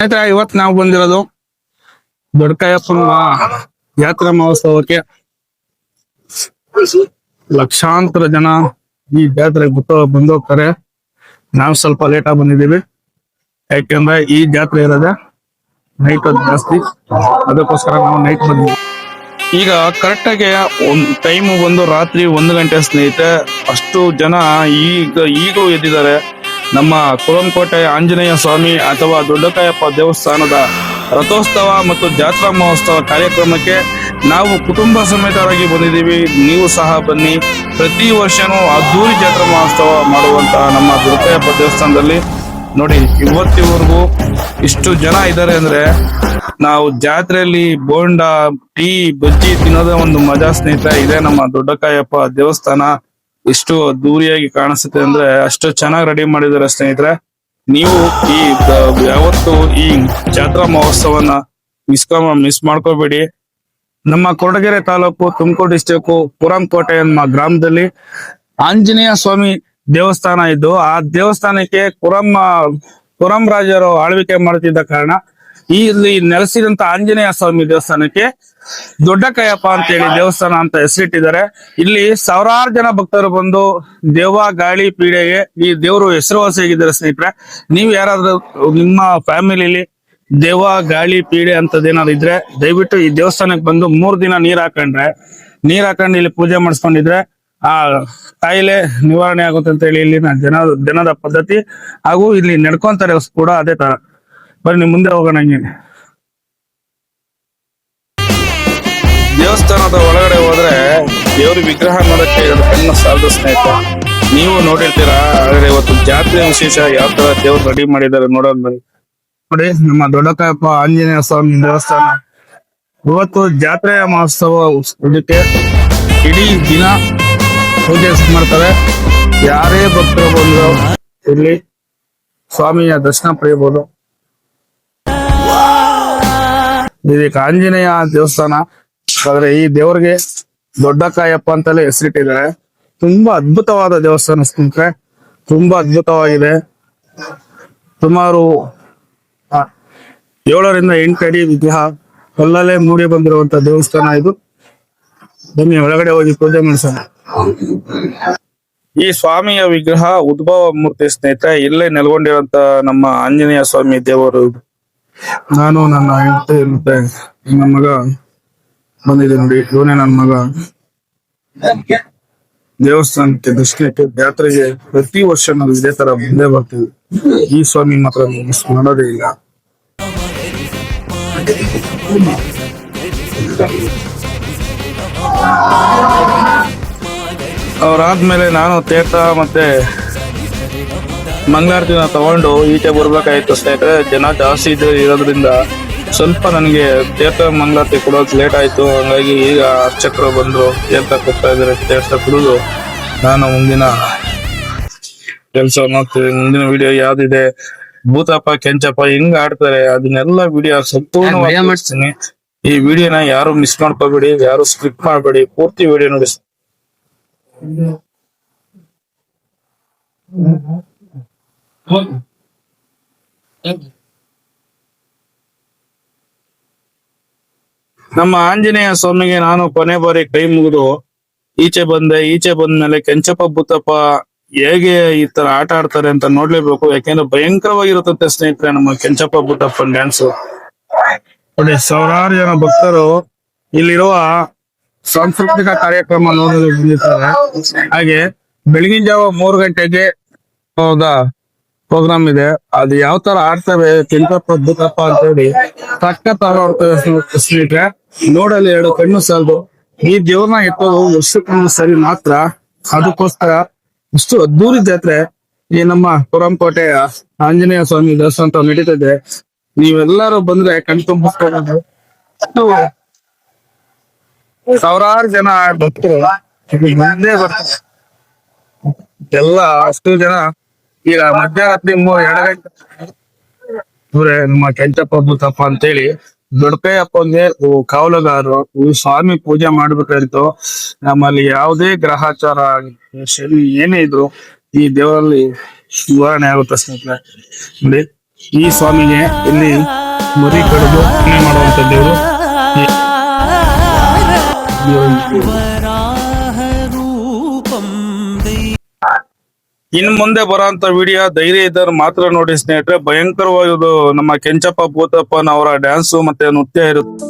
ಸ್ನೇಹಿತರೆ, ಇವತ್ ನಾವು ಬಂದಿರೋದು ದೊಡ್ಡಕಾಯಪ್ಪನ ಯಾತ್ರಾ ಮಹೋತ್ಸವಕ್ಕೆ ಲಕ್ಷಾಂತರ ಜನ ಈ ಜಾತ್ರೆಗೆ ಬಂದು ಹೋಗ್ತಾರೆ ನಾವು ಸ್ವಲ್ಪ ಲೇಟ್ ಆಗಿ ಬಂದಿದ್ದೀವಿ. ಯಾಕೆಂದ್ರೆ ಈ ಜಾತ್ರೆ ಇರೋದೇ ನೈಟ್ ಜಾಸ್ತಿ. ಅದಕ್ಕೋಸ್ಕರ ನಾವು ನೈಟ್ ಬಂದ್ವಿ ಈಗ ಕರೆಕ್ಟ್ ಆಗಿ ಒಂದ್ ಟೈಮ್ ಬಂದು ರಾತ್ರಿ ಒಂದು ಗಂಟೆ ಸ್ನೇಹಿತೆ ಅಷ್ಟು ಜನ ಈಗ ಈಗಲೂ ಎದ್ದಿದ್ದಾರೆ. ನಮ್ಮ ಕುರಂಕೋಟೆ ಆಂಜನೇಯ ಸ್ವಾಮಿ ಅಥವಾ ದೊಡ್ಡಕಾಯಪ್ಪ ದೇವಸ್ಥಾನದ ರಥೋತ್ಸವ ಮತ್ತು ಜಾತ್ರಾ ಮಹೋತ್ಸವ ಕಾರ್ಯಕ್ರಮಕ್ಕೆ ನಾವು ಕುಟುಂಬ ಸಮೇತರಾಗಿ ಬಂದಿದ್ದೀವಿ. ನೀವು ಸಹ ಬನ್ನಿ. ಪ್ರತಿ ವರ್ಷನೂ ಅದ್ದೂರಿ ಜಾತ್ರಾ ಮಹೋತ್ಸವ ಮಾಡುವಂತಹ ನಮ್ಮ ದೊಡ್ಡಕಾಯಪ್ಪ ದೇವಸ್ಥಾನದಲ್ಲಿ. ನೋಡಿ, ಇವತ್ತಿವರೆಗೂ ಇಷ್ಟು ಜನ ಇದ್ದಾರೆ ಅಂದ್ರೆ ನಾವು ಜಾತ್ರೆಯಲ್ಲಿ ಬೋಂಡ, ಟೀ, ಬಜ್ಜಿ ತಿನ್ನೋದೇ ಒಂದು ಮಜಾ ಸ್ನೇಹಿತ. ಇದೆ ನಮ್ಮ ದೊಡ್ಡಕಾಯಪ್ಪ ದೇವಸ್ಥಾನ. ಎಷ್ಟು ಅದ್ದೂರಿಯಾಗಿ ಕಾಣಿಸುತ್ತೆ ಅಂದ್ರೆ ಅಷ್ಟು ಚೆನ್ನಾಗಿ ರೆಡಿ ಮಾಡಿದ್ದಾರೆ ಸ್ನೇಹಿತರೆ. ನೀವು ಈ ಯಾವತ್ತು ಈ ಜಾತ್ರಾ ಮಹೋತ್ಸವನ್ನ ಮಿಸ್ ಮಿಸ್ ಮಾಡ್ಕೋಬೇಡಿ. ನಮ್ಮ ಕೊರಟಗೆರೆ ತಾಲೂಕು ತುಮಕೂರು ಡಿಸ್ಟಿಕ್ ಪುರಂಕೋಟೆ ಎಂಬ ಗ್ರಾಮದಲ್ಲಿ ಆಂಜನೇಯ ಸ್ವಾಮಿ ದೇವಸ್ಥಾನ ಇದ್ದು, ಆ ದೇವಸ್ಥಾನಕ್ಕೆ ಕುರಂ ಕುರಂ ರಾಜರು ಆಳ್ವಿಕೆ ಮಾಡುತ್ತಿದ್ದ ಕಾರಣ ಇಲ್ಲಿ ನೆಲೆಸಿದಂತ ಆಂಜನೇಯ ಸ್ವಾಮಿ ದೇವಸ್ಥಾನಕ್ಕೆ ದೊಡ್ಡ ಕಯ್ಯಪ್ಪ ಅಂತ ಹೇಳಿ ದೇವಸ್ಥಾನ ಅಂತ ಹೆಸರಿಟ್ಟಿದ್ದಾರೆ. ಇಲ್ಲಿ ಸಾವಿರಾರು ಜನ ಭಕ್ತರು ಬಂದು ದೇವ ಗಾಳಿ ಪೀಡೆಗೆ ಈ ದೇವರು ಹೆಸರುವಾಸಿಯಾಗಿದ್ದಾರೆ ಸ್ನೇಹಿತರೆ. ನೀವು ಯಾರಾದ್ರೂ ನಿಮ್ಮ ಫ್ಯಾಮಿಲಿಲಿ ದೇವ ಗಾಳಿ ಪೀಡೆ ಅಂತದೇನಾದ್ರು ಇದ್ರೆ ದಯವಿಟ್ಟು ಈ ದೇವಸ್ಥಾನಕ್ಕೆ ಬಂದು ಮೂರ್ ದಿನ ನೀರ್ ಹಾಕೊಂಡ್ರೆ, ನೀರ್ ಹಾಕೊಂಡು ಇಲ್ಲಿ ಪೂಜೆ ಮಾಡಿಸ್ಕೊಂಡಿದ್ರೆ ಆ ಕಾಯಿಲೆ ನಿವಾರಣೆ ಆಗುತ್ತೆ ಅಂತ ಹೇಳಿ ಇಲ್ಲಿನ ಜನ, ಜನದ ಪದ್ಧತಿ. ಹಾಗೂ ಇಲ್ಲಿ ನಡ್ಕೊಂತಾರೆ ಕೂಡ ಅದೇ ತರ. ಬನ್ನಿ ನಿಮ್ ಮುಂದೆ ಹೋಗೋಣ ಹಂಗೇನೆ ದೇವಸ್ಥಾನದ ಒಳಗಡೆ ಹೋದ್ರೆ ದೇವ್ರ ವಿಗ್ರಹ ನೋಡಕ್ಕೆ ಎರಡು ಕಣ್ಣು ಸಾಲದ ಸ್ನೇಹಿತ. ನೀವು ನೋಡಿರ್ತೀರಾ ಆದ್ರೆ ಇವತ್ತು ಜಾತ್ರೆ ವಿಶೇಷ ಯಾವ ತರ ದೇವ್ರು ರೆಡಿ ಮಾಡಿದ್ದಾರೆ ನೋಡೋದ್ ಬನ್ನಿ. ನೋಡಿ ನಮ್ಮ ದೊಡ್ಡಕಾಯಪ್ಪ ಆಂಜನೇಯ ಸ್ವಾಮಿ ದೇವಸ್ಥಾನ. ಇವತ್ತು ಜಾತ್ರೆ ಮಹೋತ್ಸವ ಇದಕ್ಕೆ ಇಡೀ ದಿನ ಪೂಜೆ ಮಾಡ್ತಾರೆ. ಯಾರೇ ಭಕ್ತರು ಬಂದ್ರು ಇಲ್ಲಿ ಸ್ವಾಮಿಯ ದರ್ಶನ ಪಡೆಯಬಹುದು. ಇದಕ್ಕೆ ಆಂಜನೇಯ ದೇವಸ್ಥಾನ. ಆದ್ರೆ ಈ ದೇವರಿಗೆ ದೊಡ್ಡ ಕಾಯಪ್ಪ ಅಂತಲೇ ಹೆಸರಿಟ್ಟಿದ್ದಾರೆ. ತುಂಬಾ ಅದ್ಭುತವಾದ ದೇವಸ್ಥಾನ ಸ್ನೇಹಿತರೆ. ತುಂಬಾ ಅದ್ಭುತವಾಗಿದೆ. ಸುಮಾರು ಏಳರಿಂದ ಎಂಟು ಅಡಿ ವಿಗ್ರಹ ಕಲ್ಲಲ್ಲೇ ಮೂಡಿ ಬಂದಿರುವಂತ ದೇವಸ್ಥಾನ ಇದು. ಬನ್ನಿ, ಒಳಗಡೆ ಹೋಗಿ ಪೂಜೆ ಮಾಡಿಸೋಣ. ಈ ಸ್ವಾಮಿಯ ವಿಗ್ರಹ ಉದ್ಭವ ಮೂರ್ತಿ ಸ್ನೇಹಿತರೆ, ಇಲ್ಲೇ ನೆಲೆಗೊಂಡಿರುವಂತ ನಮ್ಮ ಆಂಜನೇಯ ಸ್ವಾಮಿ ದೇವರು ಇದು. ನಾನು ನನ್ನ ಹೆಂಡತಿ ಮತ್ತೆ ನನ್ನ ಮಗ ಬಂದಿದೆ ನೋಡಿ, ಇವನೇ ನನ್ನ ಮಗ. ದೇವಸ್ಥಾನಕ್ಕೆ, ದರ್ಶನಕ್ಕೆ, ಜಾತ್ರೆಗೆ ಪ್ರತಿ ವರ್ಷ ನಾವು ಇದೇ ತರ ಬಂದೇ ಬರ್ತೀವಿ. ಈ ಸ್ವಾಮಿ ಮಾತ್ರ ಮಿಸ್ ಮಾಡೋದೇ ಇಲ್ಲ. ಅವ್ರಾದ್ಮೇಲೆ ನಾನು ತೇತ ಮತ್ತೆ ಮಂಗಳಾರತಿನ ತಗೊಂಡು ಈಚೆ ಬರ್ಬೇಕಾಯ್ತು ಸ್ನೇಹಿತರೆ. ಜನ ಜಾಸ್ತಿ ಇದ್ದು ಇರೋದ್ರಿಂದ ಸ್ವಲ್ಪ ನನಗೆ ತೀರ್ಥ ಮಂಗಳಾರತಿ ಕೊಡೋದು ಲೇಟ್ ಆಯ್ತು. ಹಂಗಾಗಿ ಈಗ ಅರ್ಚಕರು ಬಂದ್ರು. ತೀರ್ಥ ಕೊಡ್ತಾ ಇದ್ದಾರೆ. ತೀರ್ಥ ಕುಡಿದು ನಾನು ಮುಂದಿನ ಕೆಲಸವನ್ನು ಮುಂದಿನ ವಿಡಿಯೋ ಯಾವ್ದಿದೆ? ಭೂತಪ್ಪ ಕೆಂಚಪ್ಪ ಹೆಂಗ್ ಆಡ್ತಾರೆ? ಅದನ್ನೆಲ್ಲ ವಿಡಿಯೋ ಸಂಪೂರ್ಣವಾಗಿ ಮಾಡ್ತೀನಿ. ಈ ವಿಡಿಯೋನ ಯಾರು ಮಿಸ್ ಮಾಡ್ಕೋಬೇಡಿ ಯಾರು ಸ್ಕಿಪ್ ಮಾಡಬೇಡಿ ಪೂರ್ತಿ ವಿಡಿಯೋ ನೋಡಿ. ನಮ್ಮ ಆಂಜನೇಯ ಸ್ವಾಮಿಗೆ ನಾನು ಕೊನೆ ಬಾರಿ ಕೈ ಮುಗಿದು ಈಚೆ ಬಂದೆ ಈಚೆ ಬಂದ್ಮೇಲೆ ಕೆಂಚಪ್ಪ ಬುತ್ತಪ್ಪ ಹೇಗೆ ಈ ತರ ಆಟ ಆಡ್ತಾರೆ ಅಂತ ನೋಡ್ಲೇಬೇಕು ಯಾಕೆಂದ್ರೆ ಭಯಂಕರವಾಗಿರುತ್ತಂತೆ ಸ್ನೇಹಿತರೆ ನಮ್ಮ ಕೆಂಚಪ್ಪ ಬುತ್ತಪ್ಪ ಡ್ಯಾನ್ಸ್ ನೋಡಿ ಸಾವಿರಾರು ಜನ ಭಕ್ತರು ಇಲ್ಲಿರುವ ಸಾಂಸ್ಕೃತಿಕ ಕಾರ್ಯಕ್ರಮ ನೋಡಲು ಬಂದಿರ್ತಾರೆ. ಹಾಗೆ ಬೆಳಗಿನ ಜಾವ ಮೂರು ಗಂಟೆಗೆ ಹೌದಾ? ಪ್ರೋಗ್ರಾಮ್ ಇದೆ. ಅದು ಯಾವ ತರ ಆಡ್ತವೆ ಕೆಂಪಪ್ಪ ಅದ್ಭುತಪ್ಪ ಅಂತ ಹೇಳಿ ತಕ್ಕ ಆಡ್ತವೆ ಸ್ನೇಹಿತರೆ. ನೋಡಲು ಎರಡು ಕಣ್ಣು ಸಾಲದು. ಈ ದೇವ್ರನ್ನ ಎತ್ತೋದು ವರ್ಷಕ್ಕೊಂದು ಸರಿ ಮಾತ್ರ. ಅದಕ್ಕೋಸ್ಕರ ಇಷ್ಟು ಅದ್ದೂರಿ ಜಾತ್ರೆ ಈ ನಮ್ಮ ಕುರಂಕೋಟೆಯ ಆಂಜನೇಯ ಸ್ವಾಮಿ ದೇವಸ್ಥಾನ ನಡೀತದೆ. ನೀವೆಲ್ಲರೂ ಬಂದ್ರೆ ಕಣ್ತುಂಬಿಸ್ಕೊಂಡು ಅಷ್ಟು ಸಾವಿರಾರು ಜನ ಭಕ್ತರು. ಬರ್ತಾರೆ. ಎಲ್ಲ ಅಷ್ಟು ಜನ ಈಗ ಮಧ್ಯರಾತ್ರಿ ಎರಡು ಗಂಟೆ ನಮ್ಮ ಕೆಂಚಪ್ಪ ಭೂತಪ್ಪ ಅಂತೇಳಿ ದೊಡ್ಡಕಯ್ಯಪ್ಪಂಗೆ ಕಾವಲುಗಾರರು ಸ್ವಾಮಿ ಪೂಜೆ ಮಾಡ್ಬೇಕಾಯ್ತು ನಮ್ಮಲ್ಲಿ ಯಾವುದೇ ಗ್ರಹಾಚಾರ ಶನಿ ಏನೇ ಇದ್ರು ಈ ದೇವರಲ್ಲಿ ನಿವಾರಣೆ ಆಗುತ್ತೆ ಸ್ನೇಹಿತರೆ. ನೋಡಿ, ಈ ಸ್ವಾಮಿಗೆ ಇಲ್ಲಿ ಮರಿ ಕಡಿದು ಮಾಡುವಂತ ದೇವರು ಇನ್ ಮುಂದೆ ಬರೋಂತ ವಿಡಿಯೋ ಧೈರ್ಯ ಇದ್ದಾರೆ ಮಾತ್ರ ನೋಡಿ ಸ್ನೇಹಿತರೆ, ಭಯಂಕರವಾಗಿ ನಮ್ಮ ಕೆಂಚಪ್ಪ ಭೂತಪ್ಪನ ಅವರ ಡ್ಯಾನ್ಸ್ ಮತ್ತೆ ನೃತ್ಯ ಇರುತ್ತೆ.